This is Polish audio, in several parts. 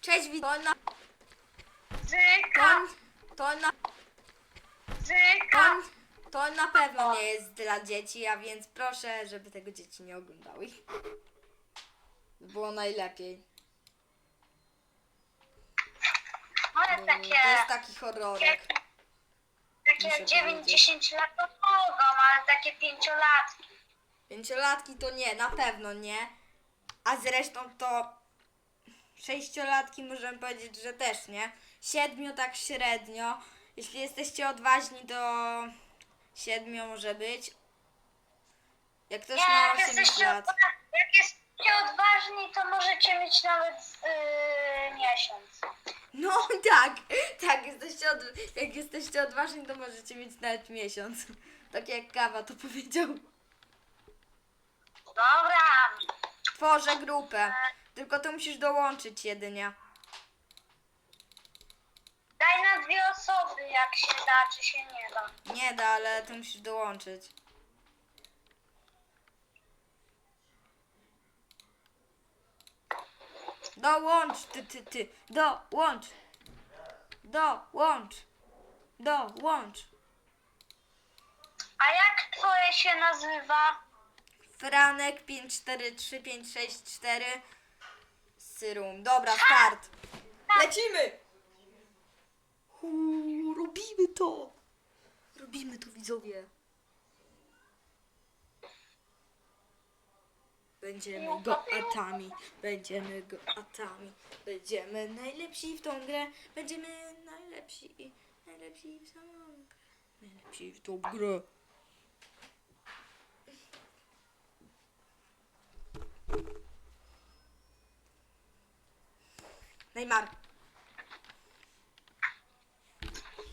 Cześć, wit- to na, Zyka, to, to na, zyka. to, to na pewno nie jest dla dzieci, a więc proszę, żeby tego dzieci nie oglądały. Było najlepiej. Ale Bo takie, To jest taki horrorek. muszę takie 9-10 powiedzieć. lat to mogą, ale takie pięciolatki. Pięciolatki to nie, na pewno nie. A zresztą to sześciolatki możemy powiedzieć, że też nie. Siedmiu tak średnio. Jeśli jesteście odważni, to siedmiu może być. Jak ktoś ma jak 8 jesteście, lat. odwa- jak jesteście odważni, to możecie mieć nawet yy, miesiąc. No tak, tak, jesteście od, jak jesteście odważni, to możecie mieć nawet miesiąc. Tak jak kawa to powiedział. Dobra. Tworzę grupę. Tylko to musisz dołączyć jedynie. Daj na dwie osoby, jak się da, czy się nie da. Nie da, ale to musisz dołączyć. Dołącz, ty, ty, ty. Dołącz. Dołącz. Dołącz. A jak twoje się nazywa? Franek 543564 Syrum. Dobra, start. Lecimy. Uuu, robimy to. Robimy to widzowie. Będziemy go atami, będziemy go atami, będziemy najlepsi w tą grę, będziemy najlepsi, najlepsi w tą grę, najlepsi w tą grę. Neymar,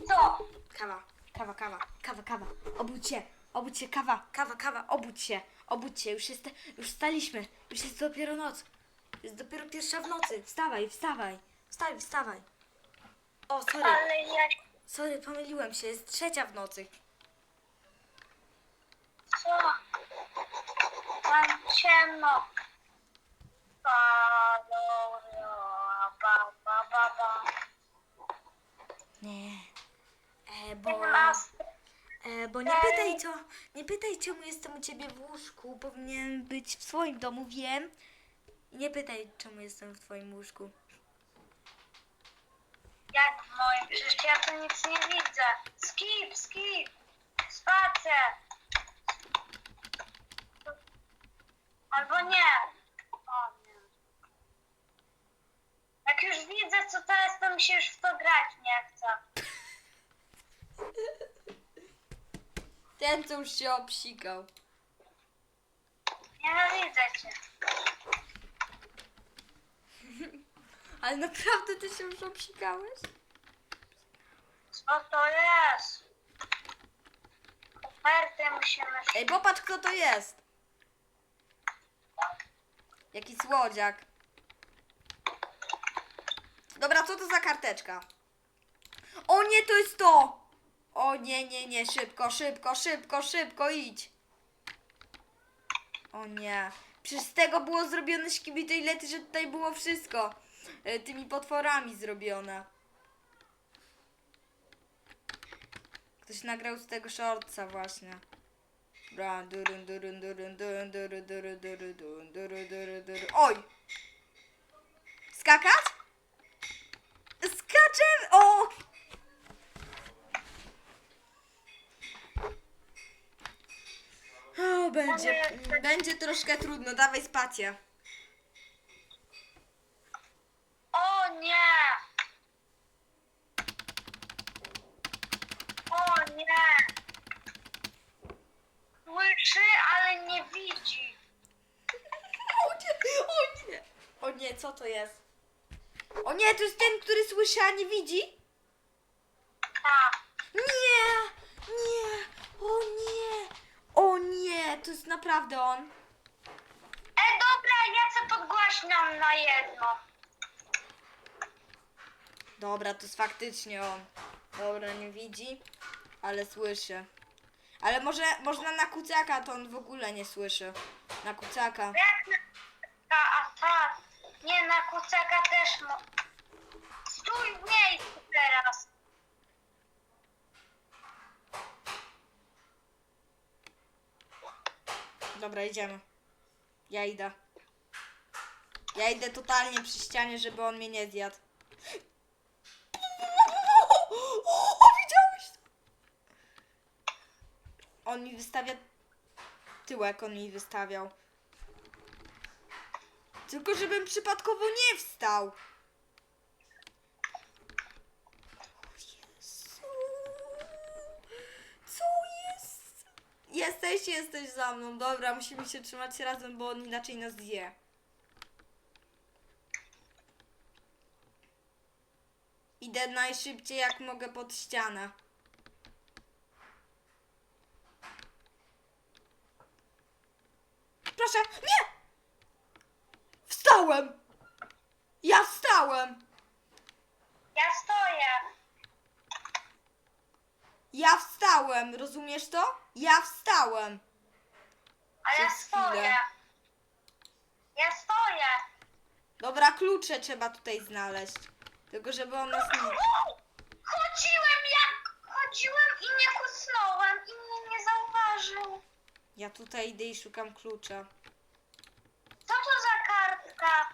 Co? kawa, kawa, kawa, kawa, kawa, obudź się, obudź się, kawa, kawa, kawa, obudź się, obudź się, już jest, już wstaliśmy, już jest dopiero noc, jest dopiero pierwsza w nocy, wstawaj, wstawaj, wstawaj, wstawaj. O, sorry, Ale ja... sorry, pomyliłem się, jest trzecia w nocy. Co? Mam ciemno. Palorio, ba, ba, ba, ba. Nie, e, bo... E, bo nie pytaj co, nie pytaj czemu jestem u ciebie w łóżku. Powinien być w swoim domu, wiem. I nie pytaj czemu jestem w twoim łóżku. Jak w moim? Przecież ja tu nic nie widzę. Skip, skip. Spacer. Albo nie. O nie. Jak już widzę co to jest, to mi się już w to grać nie chce. Ten co już się obsikał. Nienawidzę cię. Ale naprawdę ty się już obsikałeś? Co to jest? Kopertę musimy Ej, popatrz kto to jest. Jaki słodziak. Dobra, co to za karteczka? O nie, to jest to! O nie, nie, nie, szybko, szybko, szybko, szybko, idź. O nie. Przecież z tego było zrobione szkibitejlety, że tutaj było wszystko. e, Tymi potworami zrobione. Ktoś nagrał z tego shortsa właśnie. Bra, durun, durun, durun, durun, durun, durun, durun, durun, durun, durun, durun. Oj! Skakać? Skaczemy! O! O, będzie, będzie troszkę trudno. Dawaj spację. O nie! O nie! Słyszy, ale nie widzi. O nie, o nie! O nie, co to jest? O nie, to jest ten, który słyszy, a nie widzi? Nie! Nie! O nie! O nie! To jest naprawdę on. E, dobra, ja co podgłaśniam na jedno. Dobra, to jest faktycznie on. Dobra, nie widzi, ale słyszy. Ale może można na kucaka, to on w ogóle nie słyszy. Na kucaka. Jak. Nie, na kucaka też mo... stój w miejscu teraz. Dobra, idziemy. Ja idę. Ja idę totalnie przy ścianie, żeby on mnie nie zjadł. Widziałeś to? On mi wystawia... Tyłek on mi wystawiał. Tylko żebym przypadkowo nie wstał. O Jezu. Co jest? Jesteś, jesteś za mną. Dobra, musimy się trzymać razem, bo on inaczej nas zje. Idę najszybciej jak mogę pod ścianę. Proszę, nie! Wstałem! Ja wstałem! Ja stoję. Ja wstałem, rozumiesz to? Ja wstałem. A ja Przez chwilę. stoję. Ja stoję. Dobra, klucze trzeba tutaj znaleźć. Tylko żeby on nas nie... Chodziłem jak chodziłem i nie kusnąłem i mnie nie zauważył. Ja tutaj idę i szukam klucza. Co to za kartka?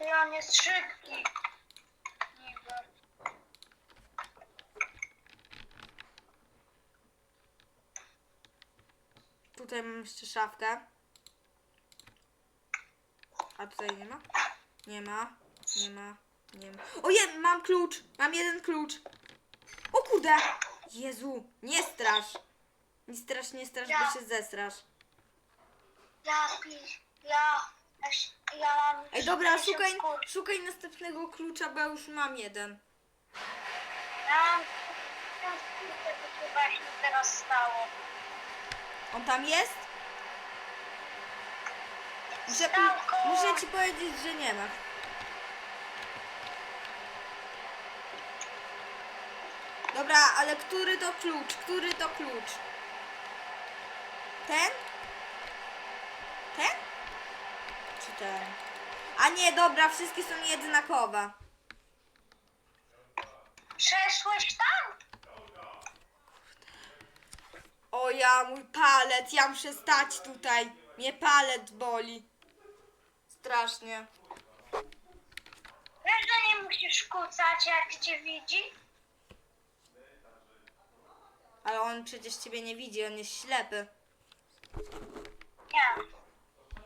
I on jest szybki. Niby. Tutaj mam jeszcze szafkę. A tutaj nie ma? Nie ma. Nie ma. Nie ma. O, je, mam klucz. Mam jeden klucz. O kurde. Jezu, nie strasz. Nie strasz, nie strasz, bo się zesrasz. Ja pisz, ja, ja, mam... Ej, dobra, 60 szukaj, kur- szukaj następnego klucza, bo ja już mam jeden. Ja mam 50 kurczę, to się właśnie teraz stało. On tam jest? Muszę, Stałko! muszę ci powiedzieć, że nie ma. Dobra, ale który to klucz? Który to klucz? Ten? Ten? Ten? A nie, dobra, wszystkie są jednakowe. Przeszłeś tam? O ja, mój palec, ja muszę stać tutaj. Mnie palec boli. Strasznie. Wiesz, że nie musisz kucać, jak cię widzi? Ale on przecież ciebie nie widzi, on jest ślepy. Nie.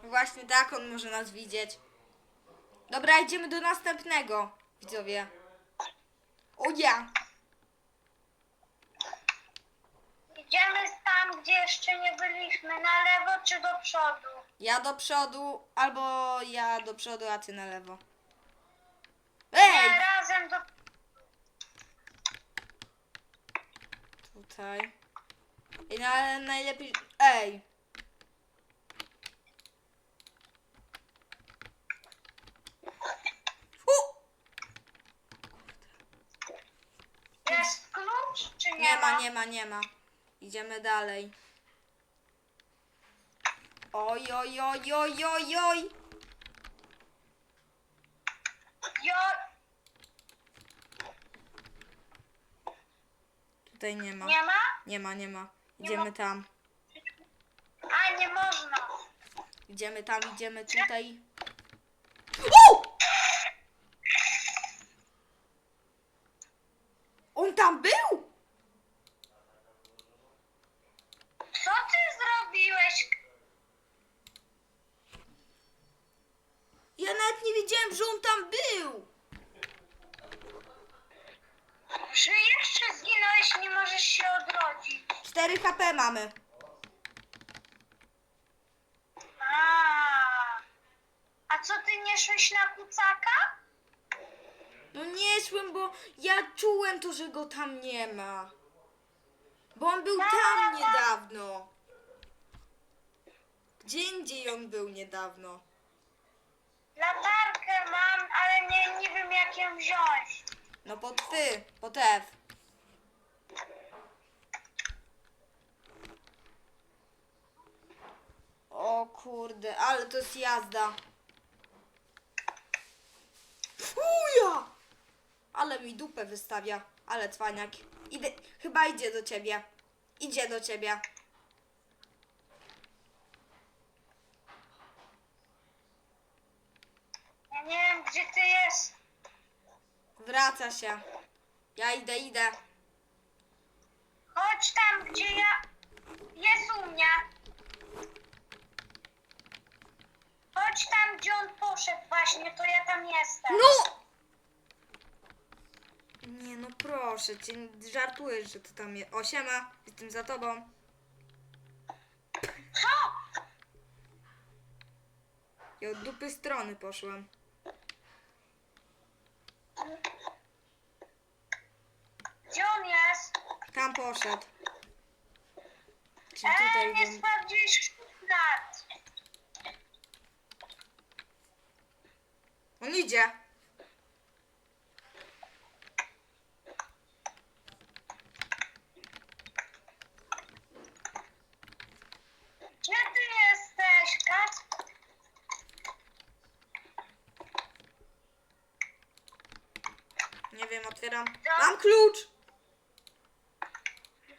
Właśnie tak on może nas widzieć. Dobra, idziemy do następnego, widzowie. O ja! Idziemy tam, gdzie jeszcze nie byliśmy, na lewo czy do przodu? Ja do przodu, albo ja do przodu, a ty na lewo. Nie, Ej! razem do... Tutaj. I na, najlepiej... Ej! Jest klucz, czy nie, Nie ma, nie ma, nie ma. Idziemy dalej. Oj, oj, oj, oj, oj, oj. Jo... Tutaj nie ma. Nie ma? Nie ma, nie ma. Idziemy tam. A, nie można. Idziemy tam, idziemy tutaj. On tam był? Co ty zrobiłeś? Ja nawet nie wiedziałem, że on tam był. Że jeszcze zginąłeś, nie możesz się odrodzić. 4 HP mamy. A, a co ty nie szłeś na kucaka? No nie szłem, bo ja czułem to, że go tam nie ma. Bo on był tam niedawno. Gdzie indziej on był niedawno. Latarkę mam, ale nie, nie wiem jak ją wziąć. No pod ty, pod F. kurde, ale to jest jazda. Fuja! Ale mi dupę wystawia. Ale cwaniak. Idę, chyba idzie do ciebie. Idzie do ciebie. Ja nie wiem, gdzie ty jest. Wraca się. Ja idę, idę. Chodź tam, gdzie ja... Jest u mnie. Chodź tam, gdzie on poszedł właśnie, to ja tam jestem. No! Proszę cię, żartujesz, że to tam jest. O siema, jestem za tobą. Co? Ja od dupy strony poszłam. Gdzie on jest? Tam poszedł. Czy Ej, tutaj nie sprawdzisz szuflad. On idzie. Gdzie ty jesteś, Kat? Nie wiem, otwieram. Mam klucz!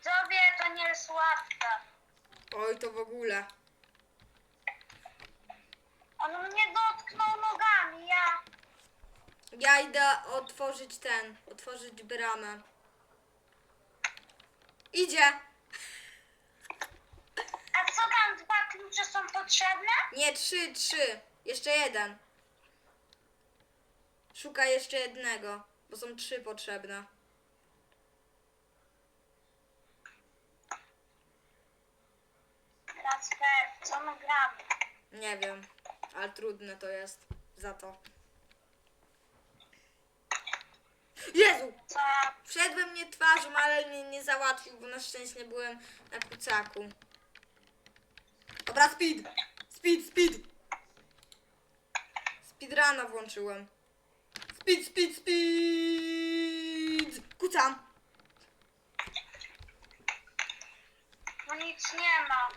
Tobie to nie jest łatwe. Oj, to w ogóle. On mnie dotknął nogami, ja... Ja idę otworzyć ten, otworzyć bramę. Idzie! A co tam, klucze są potrzebne? Nie, trzy, trzy. Jeszcze jeden. Szukaj jeszcze jednego, bo są trzy potrzebne. Kasper, co my gramy? Nie wiem, ale trudne to jest za to. Jezu! Co? Wszedłem mnie twarzą, ale mnie nie załatwił, bo na szczęście nie byłem na kucaku. Dobra, speed! Speed, speed! Speedruna włączyłem. Speed, speed, speed! Kucam! No nic nie ma.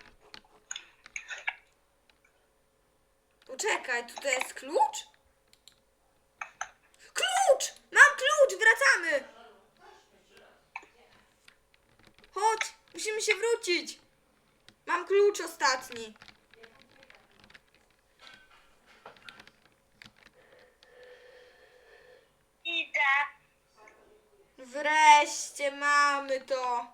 Poczekaj, tutaj jest klucz? Klucz! Mam klucz! Wracamy! Chodź! Musimy się wrócić! Mam klucz ostatni. Idę. Wreszcie mamy to.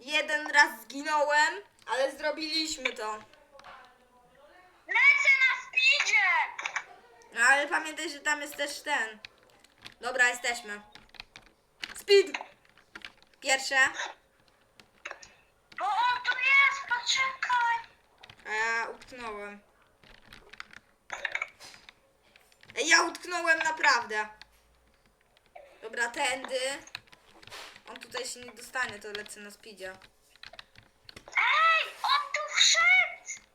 Jeden raz zginąłem, ale zrobiliśmy to. Lecę na speedzie! No ale pamiętaj, że tam jest też ten. Dobra, jesteśmy. Speed! Pierwsze. Poczekaj. A ja utknąłem. Ej, Ja utknąłem naprawdę. Dobra, tędy. On tutaj się nie dostanie, to lecę na speedzie. Ej, on tu wszedł!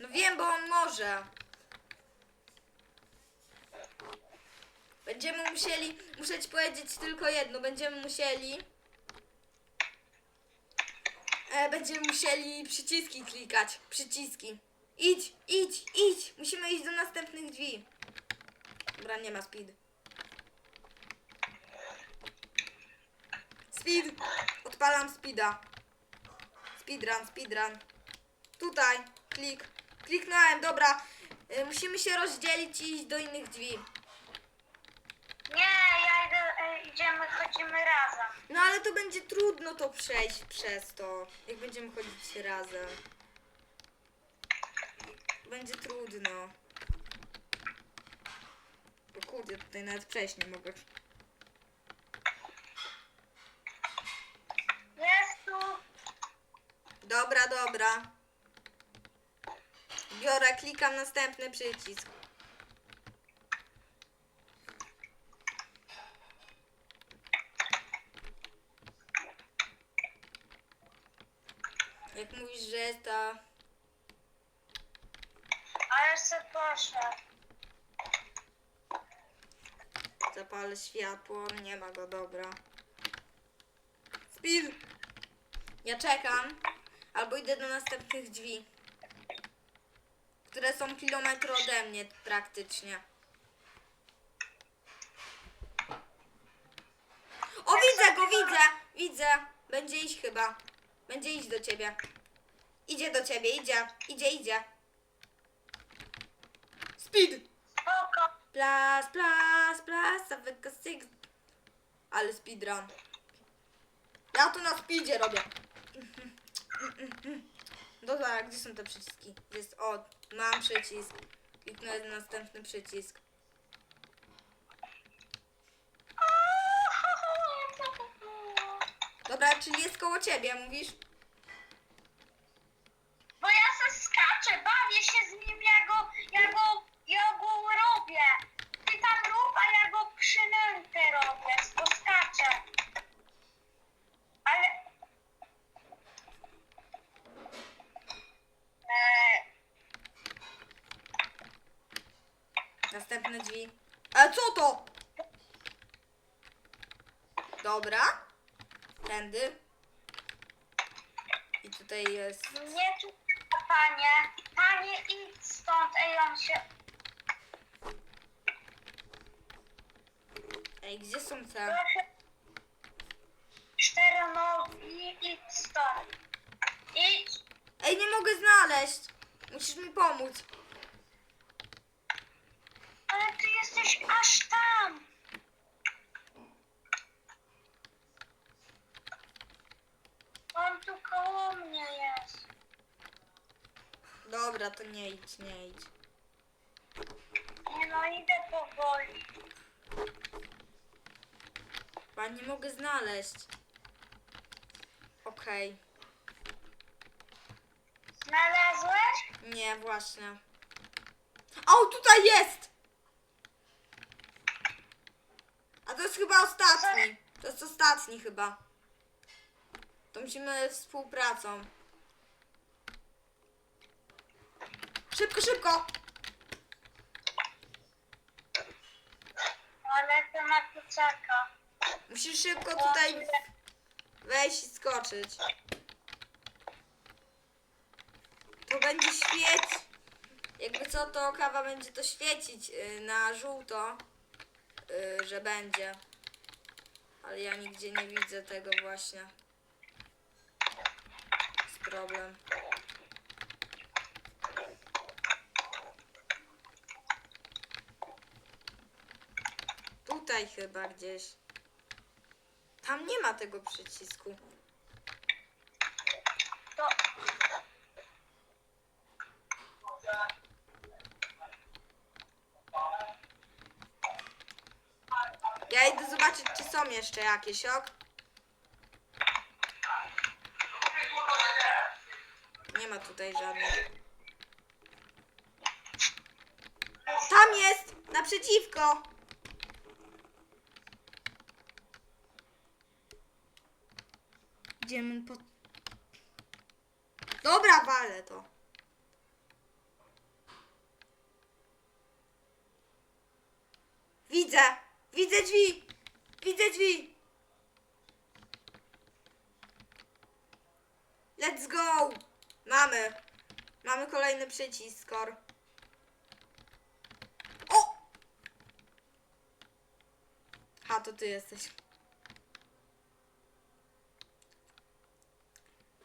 No wiem, bo on może. Będziemy musieli, muszę ci powiedzieć tylko jedno, będziemy musieli e, będziemy musieli przyciski klikać, przyciski. Idź, idź, idź, musimy iść do następnych drzwi. Dobra, nie ma speed. Speed, odpalam speeda. Speedrun, speedrun. Tutaj, klik. Kliknąłem, dobra. Y, musimy się rozdzielić i iść do innych drzwi. Nie, ja idę, e, idziemy, chodzimy razem. No ale to będzie trudno to przejść przez to, jak będziemy chodzić razem. Będzie trudno. O kurde, tutaj nawet przejść nie mogę. Jest tu. Dobra, dobra. Biorę, klikam następny przycisk. Jak mówisz, że to... Ale se poszedł. Zapalę światło, nie ma go, dobra. Speed! Ja czekam, albo idę do następnych drzwi. które są kilometr ode mnie praktycznie. O, widzę go, widzę, widzę. Będzie iść chyba. Będzie iść do ciebie. Idzie do ciebie, idzie, idzie, idzie. Speed! Spoko. Plas, plas, plas, avec a six. Ale speedrun. Ja to na speedzie robię. Dobra, gdzie są te przyciski? Jest, o, mam przycisk. Kliknę na następny przycisk. Dobra, czyli jest koło ciebie, mówisz? Bo ja se skaczę, bawię się z nim, ja go, ja go, ja go robię. Ty tam rób, a ja go przynętę robię, bo skaczę. Ale... Eee, Następne drzwi. Ale co to? Dobra. Tędy. I tutaj jest. nie tu, panie. Panie, idź stąd, ej, on się... Ej, gdzie są te? Proszę. Czteronogi, idź stąd. Idź. Ej, nie mogę znaleźć. Musisz mi pomóc. Ale ty jesteś aż tam. On tu koło mnie jest. Dobra, to nie idź, nie idź. Nie no, idę powoli. Chyba nie mogę znaleźć. Okej. Znalazłeś? Nie, właśnie. O, tutaj jest! A to jest chyba ostatni. To jest ostatni chyba. To musimy współpracą. Szybko, szybko! Ale to na kucaka. Musisz szybko tutaj wejść i skoczyć. To będzie świeć. Jakby co, to kawa będzie to świecić y, na żółto, y, że będzie. Ale ja nigdzie nie widzę tego właśnie. Jest problem. Tutaj chyba gdzieś. Tam nie ma tego przycisku. Ja idę zobaczyć, czy są jeszcze jakieś, ok? Nie ma tutaj żadnych. Tam jest! Naprzeciwko! Idziemy po... Dobra, walę to. Widzę! Widzę drzwi! Widzę drzwi! Let's go! Mamy! Mamy kolejny przycisk. O! Ha, to ty jesteś.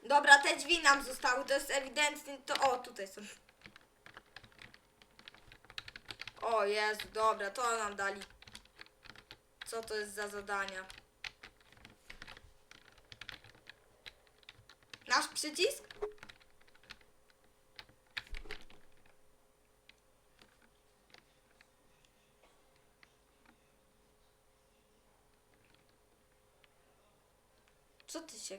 Dobra, te drzwi nam zostały, to jest ewidentnie to... O, tutaj są. O Jezu, dobra, to nam dali. Co to jest za zadania? Nasz przycisk? Co ty się...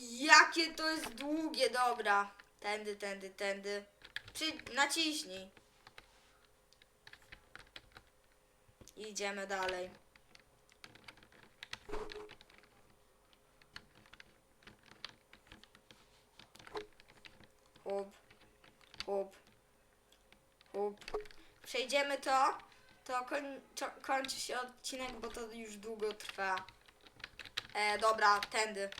Jakie to jest długie, dobra. Tędy, tędy, tędy. Przy... Naciśnij. Idziemy dalej. Hop, hop, hop. Przejdziemy to, to, koń, kończy się odcinek, bo to już długo trwa. E, dobra, tędy.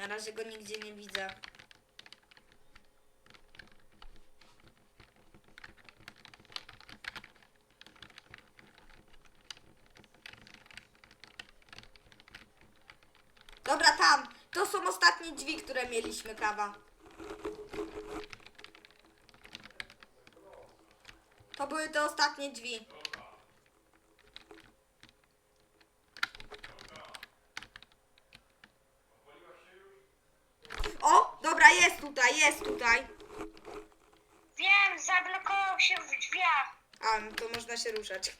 Na razie go nigdzie nie widzę. Dobra, tam. To są ostatnie drzwi, które mieliśmy, kawa. To były te ostatnie drzwi. O, dobra, jest tutaj. Wiem, zablokował się w drzwiach. A, no to można się ruszać.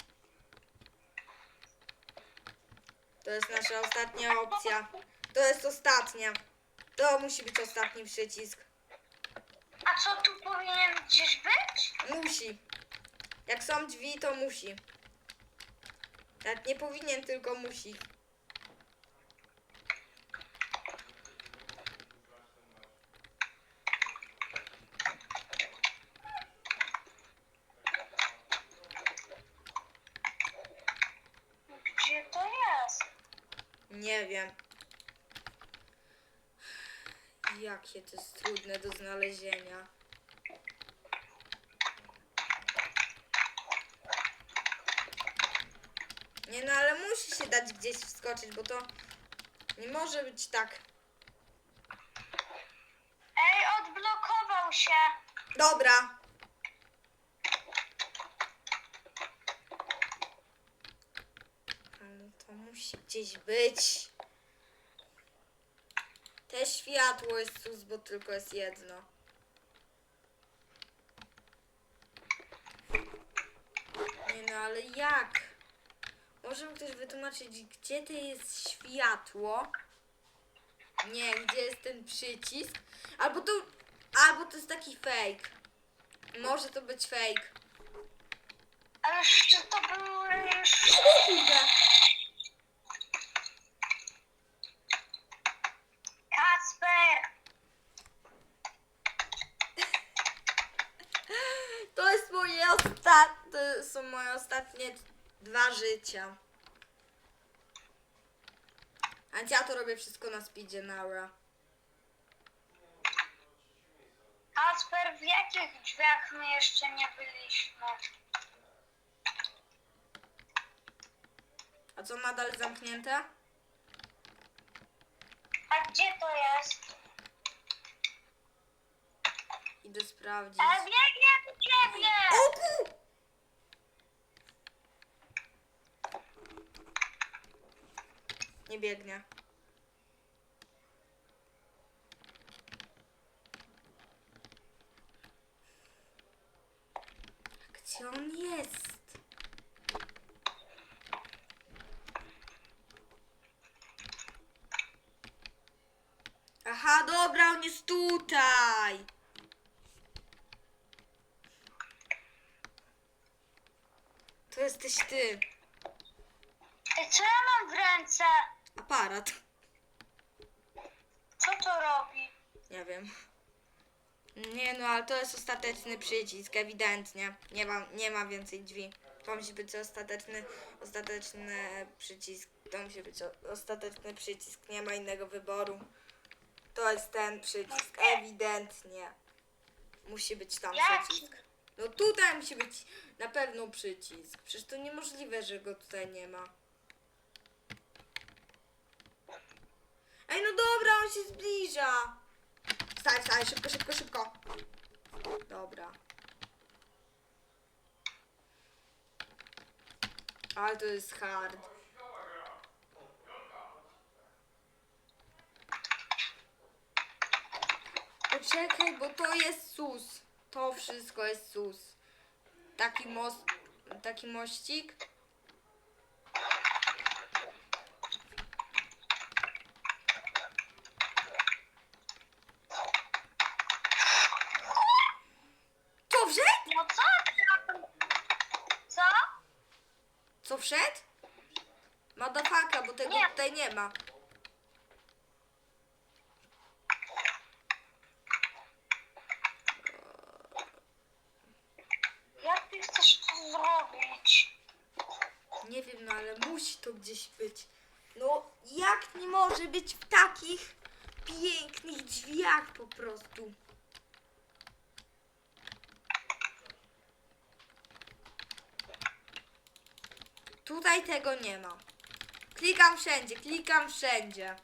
To jest nasza ostatnia opcja. To jest ostatnia. To musi być ostatni przycisk. A co tu powinien gdzieś być? Musi. Jak są drzwi, to musi. Tak nie powinien, tylko musi. Gdzie to jest? Nie wiem. Jakie to jest trudne do znalezienia. Nie no, ale musi się dać gdzieś wskoczyć, bo to nie może być tak. Ej, odblokował się. Dobra. Ale to musi gdzieś być. Te światło jest sus, bo tylko jest jedno. Nie no, ale jak? Może mi ktoś wytłumaczyć, gdzie to jest światło? Nie, gdzie jest ten przycisk? Albo to, albo to jest taki fake. Może to być fake. Ale czy to był kurde! To jest moje ostatnie, to są moje ostatnie dwa życia. A ja to robię wszystko na speedzie Naura. Kacper, w jakich drzwiach my jeszcze nie byliśmy? A co nadal zamknięte? A gdzie to jest? Idę sprawdzić. E, biegnie do ciebie! O ku! Nie biegnie. Gdzie on jest? Aha, dobra, on jest tutaj. To jesteś ty. Co ja mam w ręce? Aparat. Co to robi? Nie wiem. Nie no, ale to jest ostateczny przycisk, ewidentnie. Nie ma, nie ma więcej drzwi. To musi być ostateczny, ostateczny przycisk. To musi być o- ostateczny przycisk. Nie ma innego wyboru. To jest ten przycisk, ewidentnie. Musi być tam Jaki? No tutaj musi być na pewno przycisk. Przecież to niemożliwe, że go tutaj nie ma. Ej, no dobra, on się zbliża. Wstań, wstań, szybko, szybko, szybko. Dobra. Ale to jest hard. Poczekaj, bo to jest sus. To wszystko jest sus. Taki most, taki mościk. Co wszedł? No co? Co? Co wszedł? Madafaka, bo tego Nie. tutaj nie ma. Jak ty chcesz to zrobić? Nie wiem, no ale musi to gdzieś być. No jak nie może być w takich pięknych drzwiach po prostu. Tutaj tego nie ma. Klikam wszędzie, klikam wszędzie.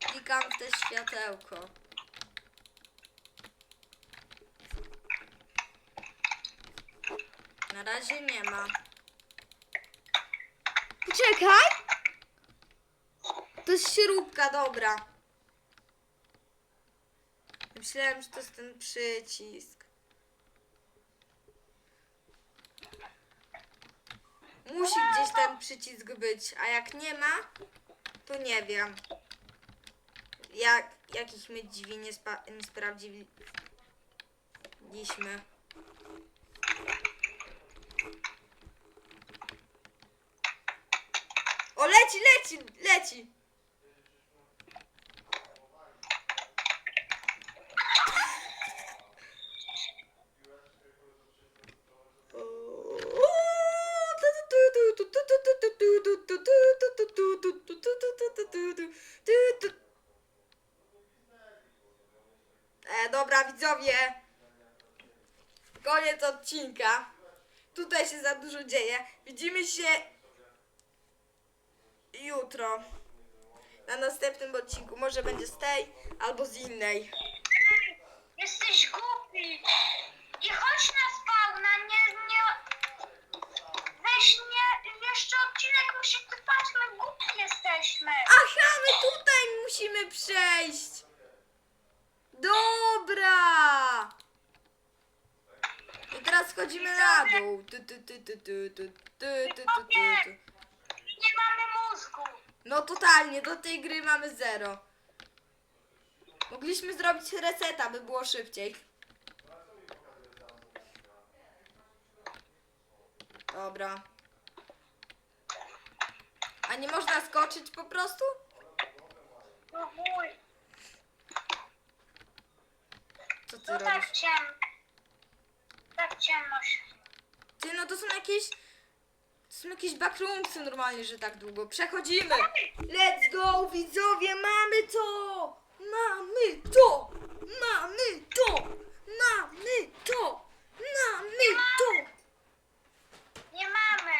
Klikam w te światełko. Na razie nie ma. Poczekaj! To jest śrubka, dobra. Myślałem, że to jest ten przycisk. Musi gdzieś ten przycisk być, a jak nie ma, to nie wiem. Jak, jakich my drzwi nie, nie sprawdziliśmy. O, leci, leci, leci. Widzowie. Koniec odcinka. Tutaj się za dużo dzieje. Widzimy się jutro. Na następnym odcinku. Może będzie z tej albo z innej. Jesteś głupi. I chodź na spawna, nie, nie... Weź nie, jeszcze odcinek musi trwać, my głupi jesteśmy. Aha, my tutaj musimy przejść. Dobra. I teraz schodzimy na dół. Tu, tu, tu, tu, tu, tu, tu, tu, tu, tu, tu. Nie mamy mózgu. No totalnie, do tej gry mamy zero. Mogliśmy zrobić reseta, by było szybciej. Dobra. A nie można skoczyć po prostu? No chuj. Co ty No robisz? tak ciemno. Tak ciemno się. Ty, no to są jakieś... To są jakieś backroomsy normalnie, że tak długo. Przechodzimy! Let's go, widzowie, mamy to! Mamy to! Mamy to! Mamy to! Mamy to! Nie mamy.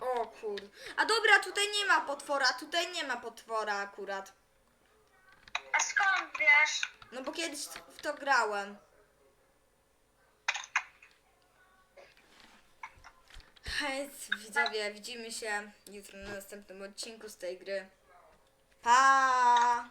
O kur... A dobra, tutaj nie ma potwora, tutaj nie ma potwora akurat. A skąd wiesz? No bo kiedyś w to grałem. Więc widzowie, widzimy się jutro na następnym odcinku z tej gry. Pa!